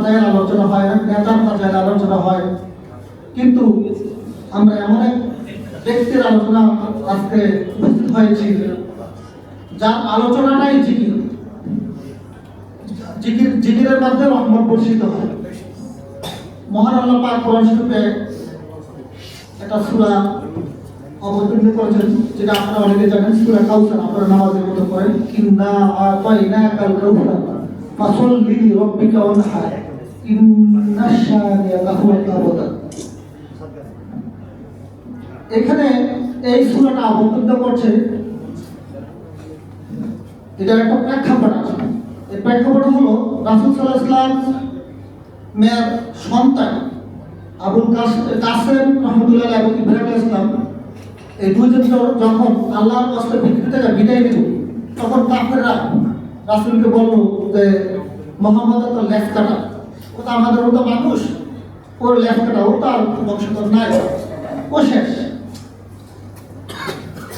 ফাজাইল আলোচনা হয় অনেক নেতার ফাজাইল আলোচনা হয়। কিন্তু আমরা এমন এক ব্যক্তির আলোচনা আজকে উপস্থিত হয়েছি, যার আলোচনাটাই জিকির। জিকির, জিকিরের মধ্যে রহমত বর্ষিত হয়। মহান আল্লাহ পাক কোরআন শরীফে একটা সূরা অবতীর্ণ করেছেন, যেটা আপনারা অনেকে জানেন, সূরা কাউসার, আপনারা নামাজের মতো করেন কিন্না আতাইনা কাল কাউসার, ফাসাল্লি লিরাব্বিকা ওয়ানহার এখানে এই সূরাটা অবতীর্ণ করছে, এটা একটা প্রেক্ষাপট আছে। এই প্রেক্ষাপট হলো রাসূল আলাইহি ওয়াসাল্লাম, মেয়ের সন্তান আবুল কাস- কাসেম রহমতুল্লাহ এবং ইব্রাহিম ইসলাম এই দুইজন য- যখন আল্লাহর কষ্ট পৃথিবী থেকে বিদায় নিল তখন কাফেররা রাসূলকে বলল যে, মোহাম্মদ লেফ কাটা। ও তো আমাদের মতো মানুষ। ওর লেফ কাটা ও তার বংশধর নাই। ও শেষ।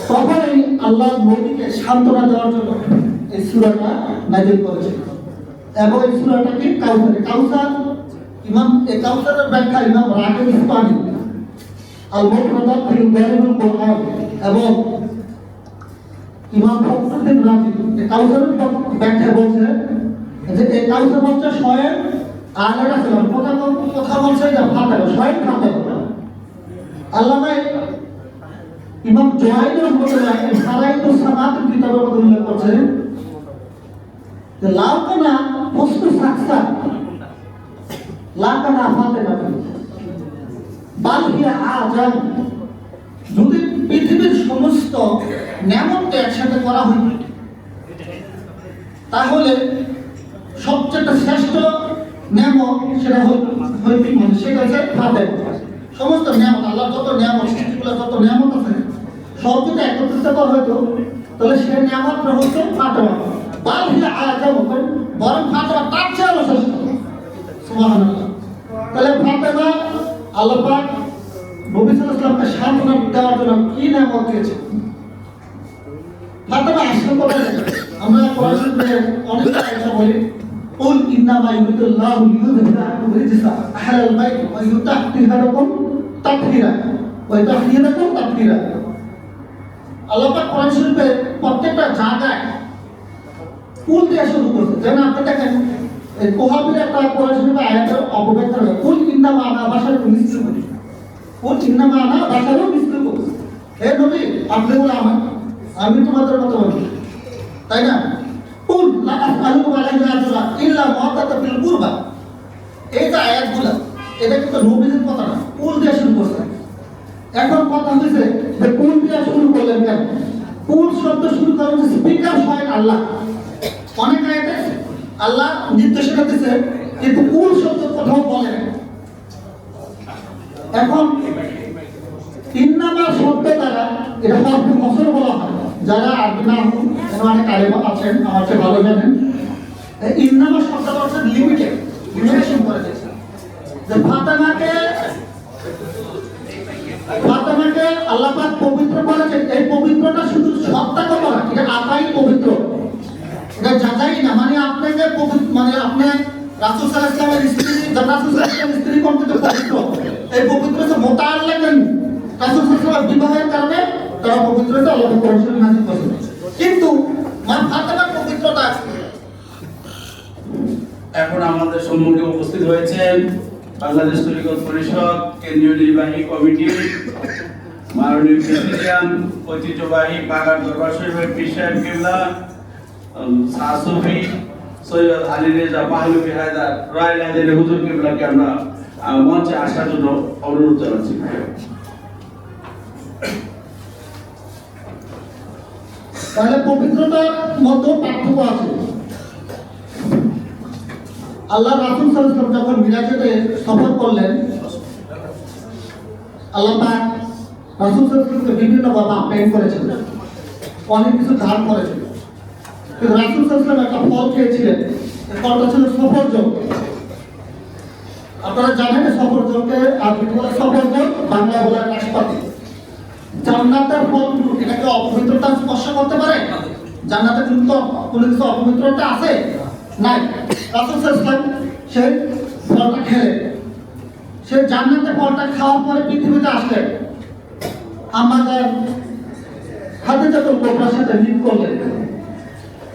তখনই আল্লাহ নবীকে সান্ত্বনা দেওয়ার জন্য এই সূরাটা নাজিল করেছেন। এবং এই সূরাটা কি? কাউসার। কাউসার, ইমাম, এই কাউসারের ব্যাখ্যা ইমাম রাকিব ইসপানি আল ফিল কোরআন এবং ইমাম ফখরুদ্দিন রাজি। কাউসারের ব্যাখ্যা বলছে যে কাউসার হচ্ছে স্বয়ং আল্লাহ রাসূল কথা কথা বলছে যে ফাতেহা স্বয়ং ফাতেহা আল্লামা ইমাম জোয়াইদ রহমতুল্লাহ সারাইতু সামাত কিতাবের মধ্যে উল্লেখ করছেন যে লাউকানা ফস্তু সাকসা লাকানা ফাতেমা বাল হিয়া আজাম যদি পৃথিবীর সমস্ত নিয়ামতকে একসাথে করা হইত তাহলে সবচেয়ে শ্রেষ্ঠ সেটা হইত মানে? সমস্ত নিয়ামত, আল্লাহর যত নিয়ামত সৃষ্টিগুলো যত নিয়ামত আছে, সব যদি একত্রিত করা হইতো তাহলে সে নিয়ামতটা হচ্ছে ফাতেমা। বাল হিয়া আজাম বরং ফাতেমা তার চেয়ে আরও শ্রেষ্ঠ তাহলে ফাতেমা আল্লাহ পাক নবী আলাইহি সান্ত্বনা দেওয়ার জন্য কি নিয়ামত দিয়েছে ফাতেমা আসলে আমরা কোরআন অনেক আয়াত বলি। قل إنما يريد الله ليذهب عنكم الرجس أهل البيت ويطهركم تطهيرا ويطهركم تطهيرا আল্লাহ পাক কোরআন শরীফে প্রত্যেকটা জায়গায় কুল দিয়ে শুরু করছে যেমন আপনি দেখেন এই কোহাবির একটা কোরআন শরীফে আয়াতের অপব্যাখ্যা রয়েছে কুল ইন্নামা আনা বাসার মিশ্র কুল ইন্নামা আনা বাসারও মিশ্র হে নবী আপনি বলে আমার আমি তোমাদের মতো মানুষ তাই না কুল লা আসআলুকুম আলাইহি আজরা ইল্লা মাওয়াদাতা ফিল কুরবা। এই যে আয়াতগুলো, এটা কিন্তু নবীদের কথা না কুল দিয়ে শুরু করছে এখন কথা হচ্ছে যে কুল দিয়ে শুরু করলেন কেন? কুল শব্দ শুরু করা হচ্ছে স্পিকার স্বয়ং আল্লাহ? অনেক আয়াতে আল্লাহ নির্দেশনা দিচ্ছে কিন্তু কুল শব্দ কোথাও বলে এখন ইন্নামা শব্দ দ্বারা এটা হরফে বছর বলা হয়, যারা আরবি না এখানে অনেক আলেম আছেন আমার চেয়ে ভালো জানেন ইন্নামা শব্দটা হচ্ছে লিমিটেড লিমিটেশন করে দিয়েছে। যে ফাতেমাকে ফাতেমাকে আল্লাহ পাক পবিত্র করেছেন এই পবিত্রটা শুধু সত্তাকে করা এটা আতাই পবিত্র। এটা যাচাই না মানে আপনাকে পবিত্র মানে আপনি রাসূল আলাইহি স্ত্রী রাসূল ওয়াসাল্লামের স্ত্রী কোন কিন্তু পবিত্র এই পবিত্র যে মোতার লাগেন রাসূল আলাইহি বিবাহের কারণে তারা পবিত্র হতে আল্লাহ নাযিল করেছেন এখন আমাদের সম্মুখে উপস্থিত হয়েছেন বাংলাদেশ পরিষদ, কেন্দ্রীয় নির্বাহী কমিটি, মাননীয় প্রেসিডেন্ট ঐতিহ্যবাহী বাগার দরবার শরীফের পীর সাহেব সাহসফি সৈয়দ আলী রেজা রয়্যাল হায়দারের হুজুর আমরা মঞ্চে আসার জন্য অনুরোধ জানাচ্ছি। তাহলে পবিত্রতার মধ্যে পার্থক্য আছে। আল্লাহ রাসুল সাল্লাম যখন মিরাজেতে সফর করলেন, আল্লাহ পাক রাসুল সাল্লামকে বিভিন্ন বাবা আপ্যায়ন করেছেন, অনেক কিছু ধার করেছেন। কিন্তু রাসুল সাল্লাম একটা ফল খেয়েছিলেন ফলটা ছিল সফরজং আপনারা জানেন সফরজংকে আরবি বলে? সফরজং বাংলা বলে নাশপাতি জান্নাতের ফল এটাকে অপবিত্রতা করতে পারে? জান্নাতে কিন্তু কোনো কিছু অপবিত্রতা আছে? নাই। রাসূল ওয়াসাল্লাম সেই ফলটা খেলেন। সে জান্নাতে ফলটা খাওয়ার পরে পৃথিবীতে আসলেন। আমাদের হাতে যখন কোবরার সাথে মিট করলেন।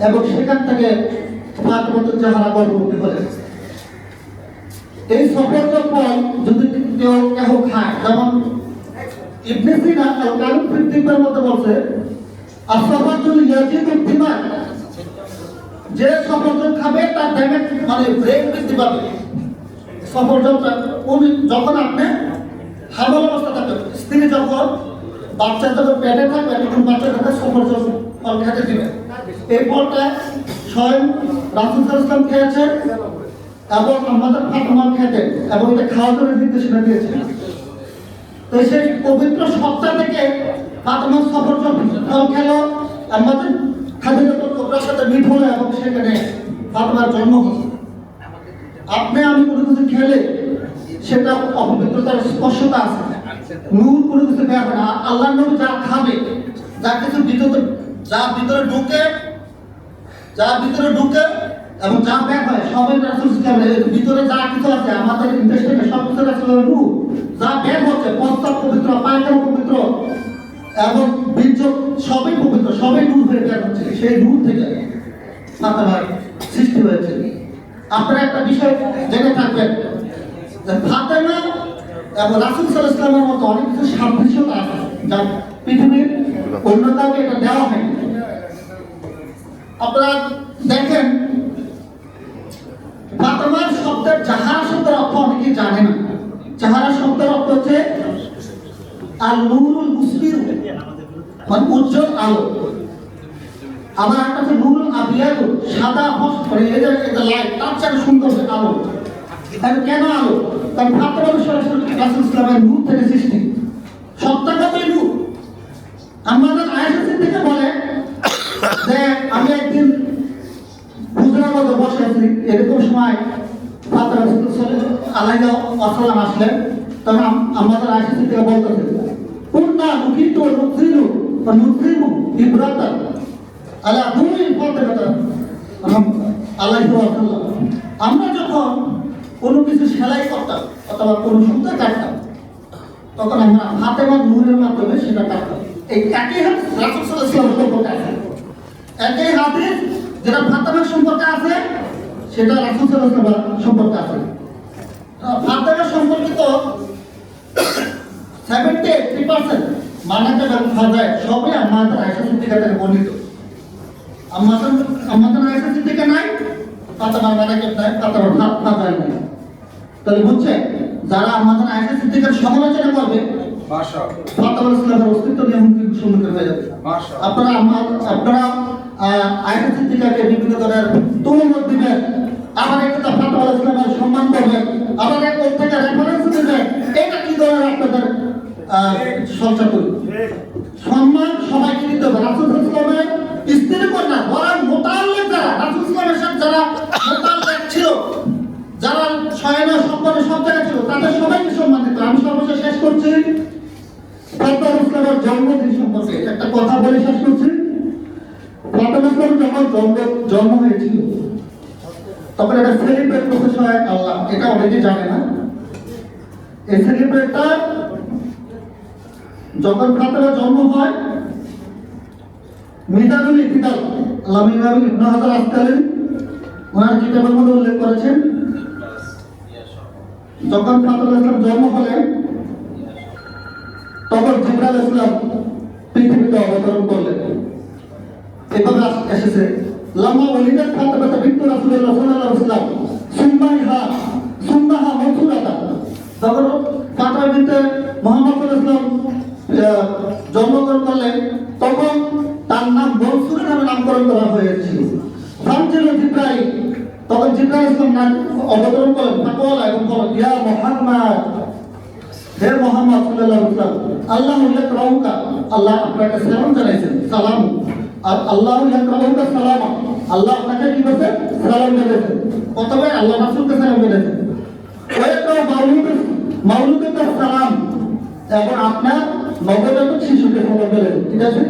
এবং সেখান থেকে ফাতমতুল জাহারা গর্ভবতী হলেন। এই সফরটা ফল যদি কেউ কেউ খায়, যেমন ইবনে সিনা কারুন ফিতিবের মধ্যে বলছে আসফাতুল ইয়াজিদুল দিমাগ যে সফরজন খাবে, তার ড্যামেজ মানে ব্রেন বৃদ্ধি পাবে সফরজনটা উনি যখন আপনি হামল অবস্থা থাকবে। স্ত্রী যখন, বাচ্চা যখন পেটে থাকবে, তখন বাচ্চাটাকে সফরজন ফল খেতে দিবে। এই ফলটা স্বয়ং রাসুল ইসলাম খেয়েছেন এবং আমাদের ফাতেমা খেতেন এবং এটা খাওয়ার জন্য নির্দেশনা দিয়েছেন তো সেই পবিত্র সপ্তাহ থেকে ফাতেমা সফরজন ফল খেলো আমাদের খাদিজা কোবরার সাথে মিট হলো এবং সেখানে ফাতেমার জন্ম হলো। আপনি আমি কোনো কিছু খেলে সেটা অপবিত্রতার স্পর্শতা আছে। নূর কোনো কিছু বের না। আল্লাহ নবী যা খাবে, যা কিছু ভিতরে, যা ভিতরে ঢুকে, যা ভিতরে ঢুকে এবং যা বের হয়, সবাই রাসূল ইসলাম ভিতরে যা কিছু আছে, আমাদের ইন্টারেস্টে সব কিছু রাসূল নূর। যা বের হচ্ছে প্রস্তাব পবিত্র পায়খানা পবিত্র এবং বীর্য সবই পবিত্র, সবই নূর হয়ে হচ্ছে সেই নূর থেকে ফাতেমার সৃষ্টি হয়েছে। আপনারা একটা বিষয় জেনে থাকবেন ফাতেমা এবং রাসুল সাল্লাহ ইসলামের মতো অনেক কিছু সাদৃশ্যতা আছে, যা পৃথিবীর অন্য কাউকে এটা দেওয়া হয়নি। আপনারা দেখেন, ফাতেমার শব্দের জাহারা শব্দের অর্থ অনেকেই জানে না। জাহারা শব্দের অর্থ হচ্ছে আল নুরুল মুসবির মানে উজ্জ্বল আলো। আবার একটা হচ্ছে নুরুল আবিয়াদু, সাদা হস মানে এই যে এটা লাইট তার চেয়ে সুন্দর আলো। তাহলে কেন আলো? কারণ ফাতেমা সরাসরি রাসূল ইসলামের নূর থেকে সৃষ্টি। সত্তাগতই নূর আমাদের আয়েশা থেকে বলে যে, আমি একদিন হুজরার মধ্যে বসে আছি, এরকম সময় ফাতেমা আলাইহা আসসালাম আসলেন। তখন আম- আমাদের আয়েশা থেকে বলতেছে কুন্না নুকিতু নুকরিনু ওয়া নুকরিমু ইব্রাতান আলা দুই ফাতেমাতা আলাইহি আমরা যখন কোনো কিছু সেলাই করতাম অথবা কোনো সুতা কাটতাম তখন আমরা ফাতেমার নূরের মাধ্যমে সেটা কাটতাম এই একই হাত রাসূল সম্পর্কে আছে একই হাদিস যেটা ফাতেমার সম্পর্কে আছে সেটা রাসূল সম্পর্কে আছে আহ, ফাতেমার সম্পর্কিত সেভেন্টি এইটি পার্সেন্ট মানাতে এবং ফাজায় সবই আমাদের আয়সা সিদ্দিকা থেকে বর্ণিত। আমাদের আমাদের আয়সা সিদ্দিকা নাই? ফাতেমার মানাকে নাই? ফাতেমার ফা- ফাজায় নাই। তাহলে বুঝছে? যারা আমাদের আয়সা সিদ্দিকার সমালোচনা করবে ফাতেমার ইসলামের অস্তিত্ব নিয়ে হুমকির সম্মুখীন হয়ে যাবে আপনারা আমার আপনারা আয়সা সিদ্দিকাকে বিভিন্ন ধরনের তুলনা দিবেন আবার একটা ফাতেমা ইসলামের সম্মান করবেন আবার এক থেকে রেফারেন্স দিবেন এটা কি ধরনের আপনাদের চর্চা করি। সম্মান সবাইকে দিতে হবে। রাসুল ইসলামের স্ত্রী কন্যা বরং মোতাল্লেক যারা, রাসুল ইসলামের সাথে যারা মোতাল্লেক ছিল, যারা শয়না সম্মানে সব জায়গায় ছিল, তাদের সবাইকে সম্মান দিতে। আমি সর্বশেষ শেষ করছি। ফাতেমা ইসলামের জন্মদিন সম্পর্কে একটা কথা বলে শেষ করছি। ফাতেমা ইসলাম যখন জন্ম জন্ম হয়েছিল, তখন এটা সেলিব্রেট করতে হয় আল্লাহ। এটা অনেকে জানে না। এই সেলিব্রেটটা যখন ফাতেমা জন্ম হয়, মিজানুল ইতিদাল আল্লাহ ইমাম ইবনে হাজার আসকালীন, ওনার কিতাবের মধ্যে উল্লেখ করেছেন, যখন ফাতেমা ইসলাম জন্ম হলেন তখন জিবরাল ইসলাম পৃথিবীতে অবতরণ করলেন। এভাবে এসেছে। লামা ওলিদাত ফাতেমা বিনতু রাসূলুল্লাহ সাল্লাল্লাহু আলাইহি ওয়াসাল্লাম, সুম্মাইহা, সুম্মাহা মনসুরাতা তখন ফাতেমা বিনতে মুহাম্মদ সাল্লাল্লাহু আলাইহি ওয়াসাল্লাম জন্মগ্রহণ করলেন, তখন তার নাম মনসুর নামে নামকরণ করা হয়েছিল। ফামছিল জিব্রাইল, তখন জিব্রাইল ইসলাম নাম অবতরণ করলেন ফাতওয়ালা এবং বলেন, ইয়া মুহাম্মদ, হে মোহাম্মদ সাল্লাল্লাহু আলাইহি ওয়াসাল্লাম আল্লাহ ইয়াকরাউকা আল্লাহ আপনাকে সালাম জানাইছেন, সালাম। আর আল্লাহ ইয়াকরাউকা সালাম। আল্লাহ আপনাকে কি বলেছেন সালাম জানাইছেন। প্রথমে আল্লাহ রাসূলকে সালাম জানাইছেন। ওয়াইকরাউ মাউলুদ মাউলুদকে সালাম। এবং আপনার নবজাতক শিশুকে জানাইছেন ঠিক আছে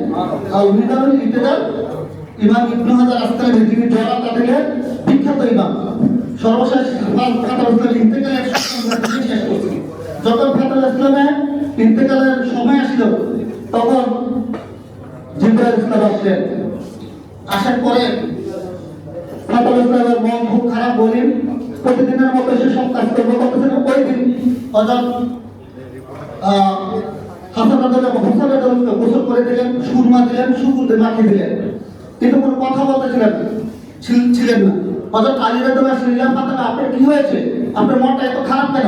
ইমাম ইবনে হাজার আসকালানি যিনি জরা তাদের বিখ্যাত ইমাম ইসলাম শেষ করছি। যখন ইসলামের ইন্তেকালের সময় আসিল তখন জিব্রাইল ইসলাম আসার পরে ফাতাল ইসলামের মন খুব খারাপ বলি প্রতিদিনের মতো সে সব কাজ করব করতেছেন ওই দিন অজান করে দিলেন, সুরমা দিলেন সুগুল মাখিয়ে দিলেন। কিন্তু কোনো কথা না। ছিলেন না। হজরত আলী শ্রীরাম ফাতেমা, আপনার কি হয়েছে? আপনার মনটা এত খারাপ কেন?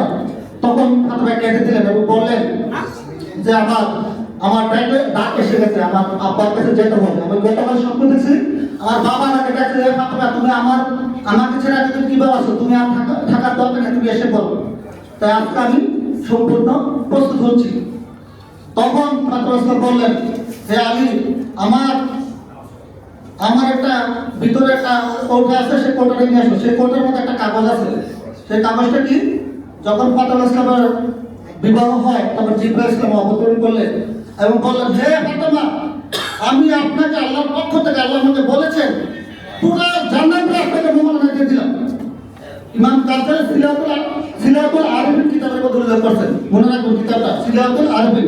তখন ফাতেমা এবং বললেন, যে আমার আমার ব্যাগে ডাক এসে গেছে, আমার আব্বার যেতে হবে। আমি গতকাল স্বপ্ন আমার বাবা আমাকে তুমি আমার আমাকে ছেড়ে তুমি কীভাবে আছো তুমি আর থাকার দরকার তুমি এসে পড়ো। তাই আজকে আমি সম্পূর্ণ প্রস্তুত হচ্ছি। তখন ইসলাম বললেন হে আলী, আমার আমার একটা ভিতরে একটা কৌটা আছে সেই কৌটাটা নিয়ে আসো। সেই কৌটার মধ্যে একটা কাগজ আছে। সেই কাগজটা কি? যখন ফাতেমা ইসলামের বিবাহ হয়, তখন জিব্রাইল ইসলাম অবতরণ করলেন এবং বললেন, হে ফাতেমা, আমি আপনাকে আল্লাহর পক্ষ থেকে আল্লাহ আমাকে বলেছেন, পুরো জান্নাতটা আপনাকে মোমানা দিয়ে দিলাম। ইমাম কাসের সিলাতুল সিলাতুল আরবিন কিতাবের কথা উল্লেখ করছেন। মনে রাখবেন কিতাবটা, সিলাতুল আরবিন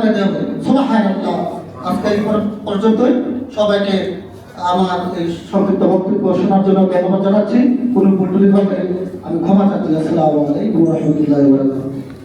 করে দেওয়া হবে আল্লাহ আজকে পর্যন্তই সবাইকে আমার এই সংক্ষিপ্ত বক্তব্য শোনার জন্য ধন্যবাদ জানাচ্ছি। কোনো ভুল হবে আমি ক্ষমা চাচ্ছি। আসসালামু আলাইকুম রাহমাতুল্লাহি